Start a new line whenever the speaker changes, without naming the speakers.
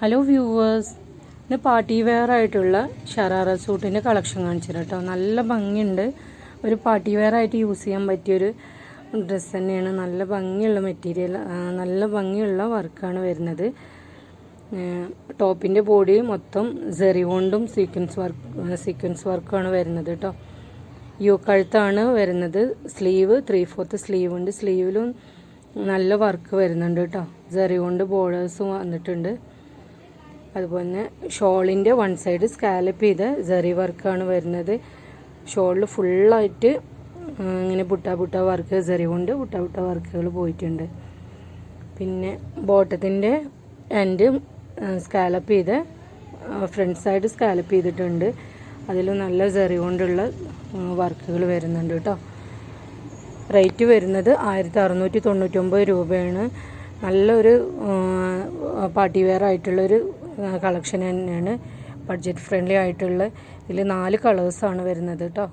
Hello viewers ഇന്ന് party wear ആയിട്ടുള്ള sharara സൂട്ടിന്റെ collection കാണിച്ചു കേട്ടോ നല്ല ഭംഗിയുണ്ട്. ഒരു പാർട്ടി വെയർ ആയിട്ട് യൂസ് ചെയ്യാൻ പറ്റിയൊരു ഡ്രസ്സ് തന്നെയാണ്. നല്ല ഭംഗിയുള്ള മെറ്റീരിയൽ നല്ല ഭംഗിയുള്ള വർക്കാണ് വരുന്നത്. ടോപ്പിന്റെ ബോഡി മൊത്തം സെറി കൊണ്ടും സീക്വൻസ് വർക്ക് സീക്വൻസ് വർക്കാണ് വരുന്നത് കേട്ടോ യു കഴുത്താണ് വരുന്നത്. സ്ലീവ് ത്രീ ഫോർത്ത് സ്ലീവ് ഉണ്ട് സ്ലീവിലും നല്ല വർക്ക് വരുന്നുണ്ട് കേട്ടോ സെറി കൊണ്ട് ബോർഡേഴ്സും വന്നിട്ടുണ്ട്. അതുപോലെ തന്നെ ഷോളിന്റെ വൺ സൈഡ് സ്കാലപ്പ് ചെയ്ത സെറി വർക്കാണ് വരുന്നത്. ഷോളിൽ ഫുള്ളായിട്ട് ഇങ്ങനെ പുട്ട പുട്ട വർക്ക് സെറി കൊണ്ട് പുട്ട പുട്ട വർക്കുകൾ പോയിട്ടുണ്ട്. പിന്നെ ബോട്ടത്തിന്റെ എൻഡ് സ്കാലപ്പ് ചെയ്ത് ഫ്രണ്ട് സൈഡ് സ്കാലപ്പ് ചെയ്തിട്ടുണ്ട്. അതിൽ നല്ല സെറി കൊണ്ടുള്ള വർക്കുകൾ വരുന്നുണ്ട് കേട്ടോ. റേറ്റ് വരുന്നത് ആയിരത്തി അറുന്നൂറ്റി തൊണ്ണൂറ്റൊമ്പത് രൂപയാണ്. നല്ലൊരു പാർട്ടി വെയർ ആയിട്ടുള്ളൊരു കളക്ഷൻ തന്നെയാണ്. ബഡ്ജറ്റ് ഫ്രണ്ട്ലി ആയിട്ടുള്ള ഇതിൽ നാല് കളേഴ്സാണ് വരുന്നത് കേട്ടോ